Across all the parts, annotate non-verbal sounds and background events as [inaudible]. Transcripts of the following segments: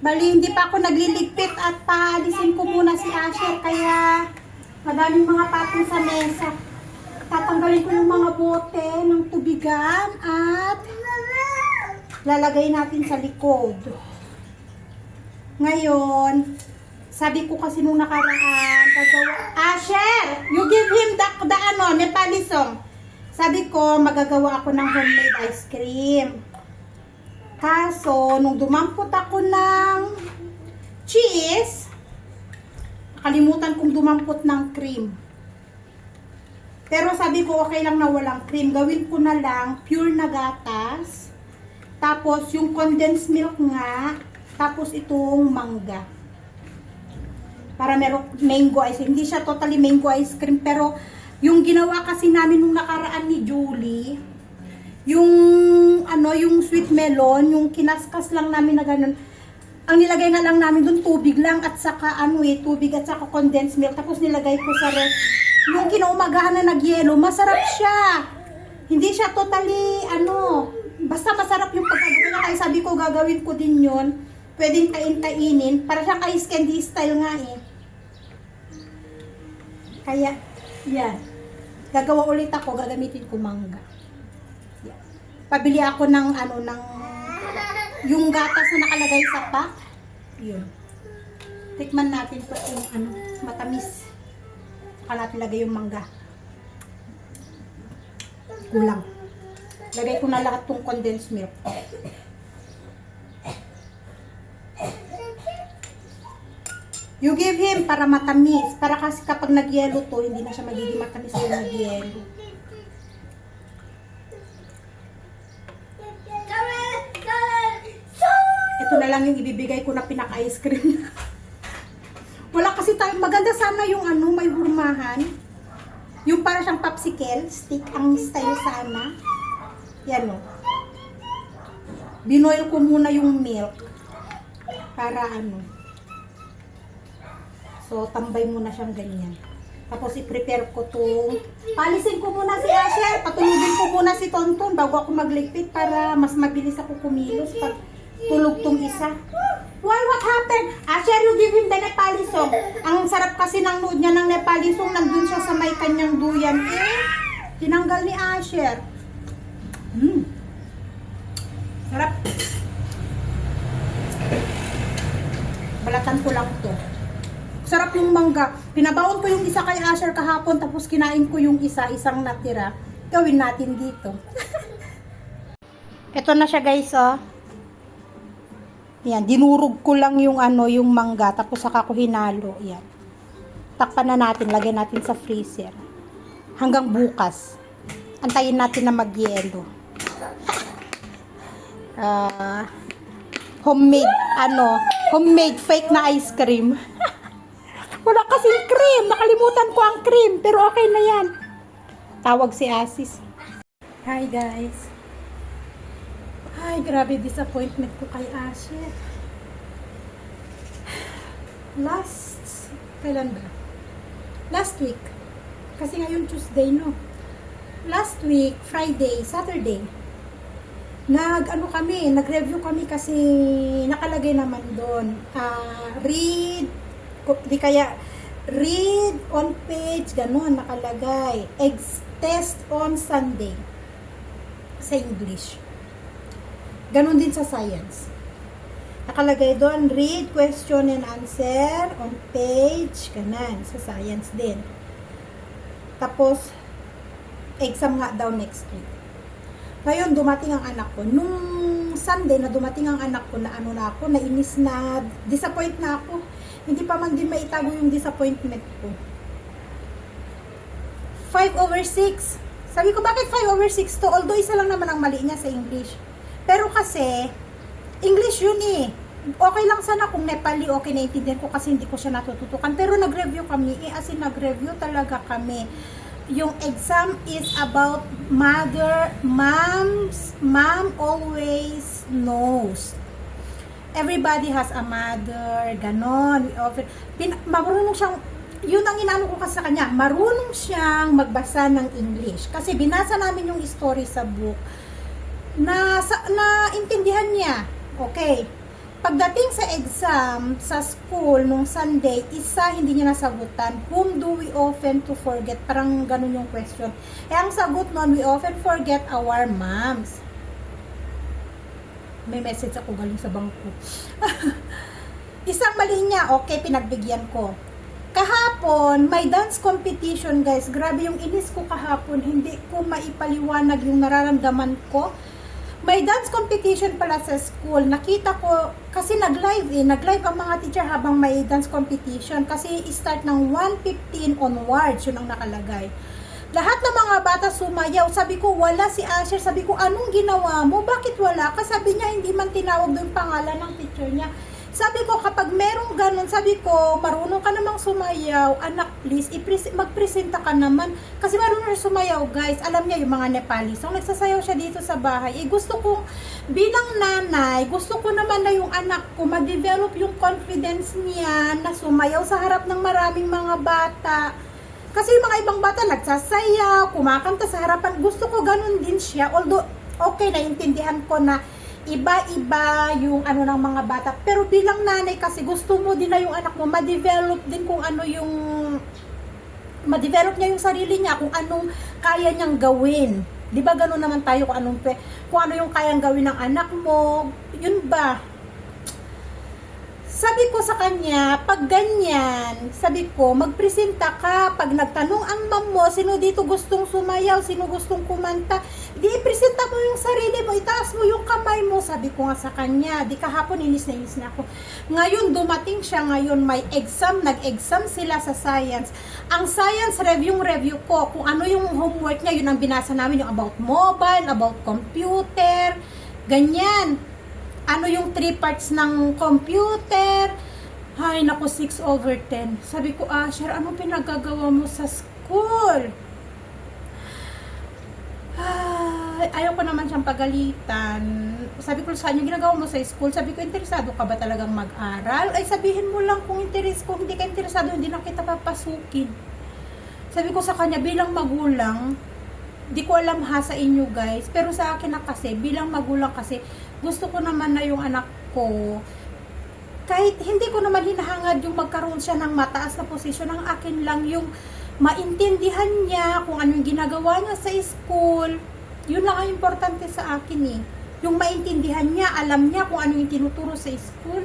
Bali, hindi pa ako nagliligpit at paalisin ko muna si Asher kaya madaming mga patong sa mesa. Tatanggalin ko yung mga bote ng tubigan at lalagay natin sa likod. Ngayon, sabi ko kasi nung nakaraan, gagawa, Asher, you give him the, the ano, song. Sabi ko, magagawa ako ng homemade ice cream. Kaso, nung dumampot ako ng cheese, nakalimutan kong dumampot ng cream. Pero sabi ko, okay lang na walang cream. Gawin ko na lang pure na gatas. Tapos, yung condensed milk nga. Tapos, itong mangga. Para merong mango ice. Hindi siya totally mango ice cream. Pero, yung ginawa kasi namin nung nakaraan ni Julie, yung ano, yung sweet melon, yung kinaskas lang namin na ganun. Ang nilagay na lang namin doon tubig lang at saka ano eh, tubig at saka condensed milk. Tapos nilagay ko sa ref. Yung kinaumagahan na nagyelo, masarap siya. Hindi siya totally ano, basta masarap yung pagkagawa niya. Kaya sabi ko gagawin ko din yon Pwedeng kain-kainin. Para siyang ice candy style nga eh. Kaya, yan. Gagawa ulit ako, gagamitin ko mangga. Pabili ako ng ano, ng yung gatas na nakalagay sa pack. Yun. Tikman natin to kung ano, matamis. Saka natin lagay yung mangga. Kulang. Lagay ko na lahat tong condensed milk. You give him para matamis. Para kasi kapag nagyelo to, hindi na siya magiging matamis yung nagyelo. Na lang yung ibibigay ko na pinaka-ice cream. [laughs] Wala kasi tayo, maganda sana yung ano, may hurmahan. Yung para siyang popsicle stick, ang style sana. Yan o. Binoil ko muna yung milk. Para ano. So, tambay muna siyang ganyan. Tapos, i-prepare ko itong... Palisin ko muna si Asher. Patulugin ko muna si Tonton bago ako magligpit para mas mabilis ako kumilos pag tulog tong isa. Why? What happened? Asher, you give him the Nepali song. Ang sarap kasi ng nood niya ng Nepali song. Nandun siya sa may kanyang duyan. Eh, tinanggal ni Asher. Hmm. Sarap. Balatan ko lang to. Sarap yung mangga. Pinabaon ko yung isa kay Asher kahapon tapos kinain ko yung isa, isang natira. Gawin natin dito. [laughs] Ito na siya guys, oh. Yan, dinurog ko lang yung ano, yung mangga tapos saka ko hinalo. Yan. Takpan na natin, lagay natin sa freezer. Hanggang bukas. Antayin natin na magyelo. [laughs] Ah, homemade ano, homemade fake na ice cream. [laughs] Wala kasing cream. Nakalimutan ko ang cream. Pero okay na yan. Tawag si Asis. Hi guys. Ay, grabe disappointment ko kay Asher. Last, kailan ba? Last week. Kasi ngayon Tuesday, no? Last week, Friday, Saturday, nag ano kami, nag-review kami kasi nakalagay naman doon. ah read, di kaya read on page, ganun nakalagay. Eggs test on Sunday sa English. Ganon din sa science. Nakalagay doon, read question and answer on page, ganan, sa science din. Tapos, exam nga daw next week. Ngayon, dumating ang anak ko. Nung Sunday na dumating ang anak ko, na ano na ako, nainis na, disappoint na ako. Hindi pa man din maitago yung disappointment ko. 5 over 6. Sabi ko, bakit 5 over 6 to? Although isa lang naman ang mali niya sa English. Pero kasi, English yun eh. Okay lang sana kung Nepali, okay naiintindihan ko kasi hindi ko siya natututukan. Pero nag-review kami, eh, as in nag-review talaga kami. Yung exam is about mother, moms, mom always knows. Everybody has a mother, ganon. Pin, marunong siyang, yun ang inaano ko kasi sa kanya, marunong siyang magbasa ng English. Kasi binasa namin yung story sa book na, sa, na intindihan niya. Okay. Pagdating sa exam sa school nung Sunday, isa hindi niya nasagutan. Whom do we often to forget? Parang ganun yung question. Eh, ang sagot nun, we often forget our moms. May message ako galing sa bangko. [laughs] Isang mali niya, okay, pinagbigyan ko. Kahapon, may dance competition guys. Grabe yung inis ko kahapon. Hindi ko maipaliwanag yung nararamdaman ko. May dance competition pala sa school. Nakita ko, kasi nag-live eh. Nag-live ang mga teacher habang may dance competition. Kasi start ng 1.15 onwards, yun ang nakalagay. Lahat ng mga bata sumayaw. Sabi ko, wala si Asher. Sabi ko, anong ginawa mo? Bakit wala? Kasi sabi niya, hindi man tinawag doon pangalan ng teacher niya. Sabi ko, kapag merong ganun, sabi ko, marunong ka namang sumayaw, anak, please, magpresenta ka naman. Kasi marunong siya sumayaw, guys. Alam niya yung mga Nepali. So, nagsasayaw siya dito sa bahay. Eh, gusto ko, bilang nanay, gusto ko naman na yung anak ko, ma-develop yung confidence niya na sumayaw sa harap ng maraming mga bata. Kasi yung mga ibang bata nagsasayaw, kumakanta sa harapan. Gusto ko ganun din siya. Although, okay, naiintindihan ko na iba-iba yung ano ng mga bata. Pero bilang nanay kasi gusto mo din na yung anak mo ma-develop din kung ano yung ma-develop niya yung sarili niya kung anong kaya niyang gawin. 'Di ba gano'n naman tayo kung anong kung ano yung kayang gawin ng anak mo? Yun ba? Sabi ko sa kanya, pag ganyan, sabi ko, magpresenta ka. Pag nagtanong ang mom mo, sino dito gustong sumayaw, sino gustong kumanta, di presenta mo yung sarili mo, itaas mo yung kamay mo. Sabi ko nga sa kanya, di kahapon inis na inis na ako. Ngayon, dumating siya ngayon, may exam, nag-exam sila sa science. Ang science review, review ko, kung ano yung homework niya, yun ang binasa namin, yung about mobile, about computer, ganyan ano yung three parts ng computer. Ay, naku, 6 over 10. Sabi ko, Asher, ano pinagagawa mo sa school? Ay, ayaw ko naman siyang pagalitan. Sabi ko sa kanya, ginagawa mo sa school. Sabi ko, interesado ka ba talagang mag-aral? Ay, sabihin mo lang kung interes kung hindi ka interesado, hindi na kita papasukin. Sabi ko sa kanya, bilang magulang, di ko alam ha sa inyo guys, pero sa akin na kasi, bilang magulang kasi, gusto ko naman na yung anak ko, kahit hindi ko naman hinahangad yung magkaroon siya ng mataas na posisyon, ang akin lang yung maintindihan niya kung ano yung ginagawa niya sa school. Yun lang ang importante sa akin eh. Yung maintindihan niya, alam niya kung ano yung tinuturo sa school.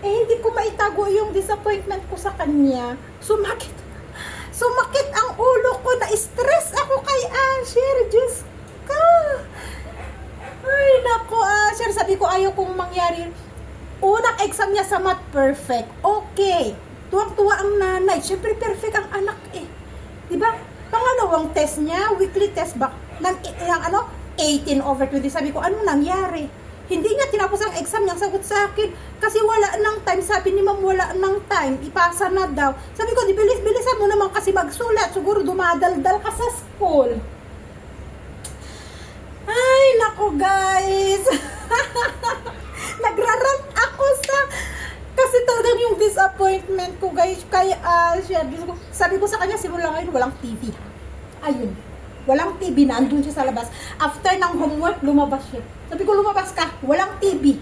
Eh, hindi ko maitago yung disappointment ko sa kanya. Sumakit. Sumakit ang ulo ko. Na-stress ako kay Asher. Diyos ka. Ay, nako, Asher. Sabi ko, ayaw kong mangyari. Unang exam niya sa math, perfect. Okay. Tuwang-tuwa ang nanay. Siyempre, perfect ang anak eh. Di ba? Pangalawang test niya, weekly test back, ng, ng ano, 18 over 20. Sabi ko, anong nangyari? Hindi niya tinapos ang exam niya, sagot sa akin. Kasi wala ng time, sabi ni ma'am, wala ng time, ipasa na daw. Sabi ko, di bilis-bilisan mo naman kasi magsulat. Siguro dumadaldal ka sa school. Ay, nako guys. [laughs] Nagrarant ako sa kasi talagang yung disappointment ko guys kay Asha. Diyos ko, Sabi ko sa kanya simula ngayon walang TV. Ayun. Walang TV na andun siya sa labas. After ng homework, lumabas siya. Sabi ko, lumabas ka. Walang TV.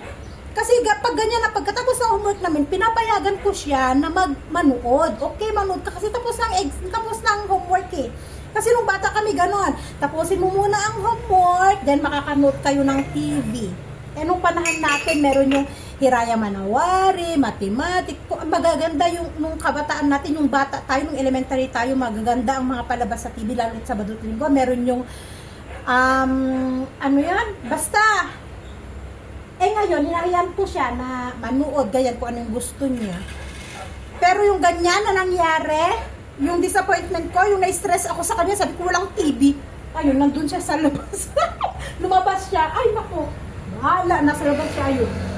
Kasi pag ganyan na pagkatapos ng homework namin, pinapayagan ko siya na magmanood. Okay, manood ka kasi tapos ng ex, tapos ng homework eh. Kasi nung bata kami ganon, tapusin mo muna ang homework, then makakanood kayo ng TV. Eh nung panahon natin, meron yung Hiraya Manawari, Mathematic, po, ang magaganda yung nung kabataan natin, yung bata tayo, nung elementary tayo, magaganda ang mga palabas sa TV, lalo sa Sabado at Linggo. Meron yung, um, ano yan, basta, eh ngayon, hinahayan ko siya na manood, ganyan kung ano yung gusto niya. Pero yung ganyan na nangyari, yung disappointment ko, yung na-stress ako sa kanya, sabi ko walang TV. Ayun, nandun siya sa [laughs] labas. Lumabas siya. Ay, nako. Bahala, nasa labas siya. Ayun.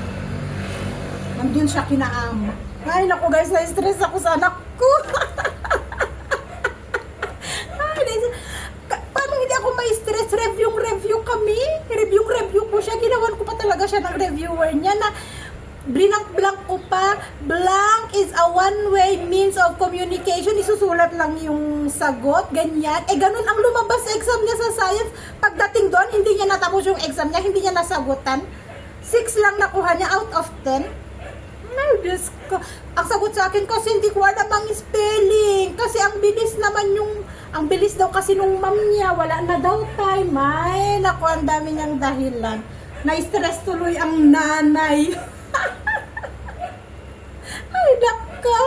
Nandun siya kinaama. Ay, nako guys, na-stress ako sa anak ko. [laughs] Ay, paano hindi ako may stress? Review, review kami. Review, review ko siya. Ginawan ko pa talaga siya ng reviewer niya na blank-blank ko pa. Blank is a one-way means of communication. Isusulat lang yung sagot, ganyan. Eh, ganun ang lumabas sa exam niya sa science. Pagdating doon, hindi niya natapos yung exam niya, hindi niya nasagutan. 6 lang nakuha niya out of 10. Diyos ko. Ang sagot sa akin kasi hindi ko alam ang spelling. Kasi ang bilis naman yung, ang bilis daw kasi nung ma'am niya, wala na daw time. Ay, naku, ang dami niyang dahilan. Na-stress tuloy ang nanay. [laughs] Ay, naka.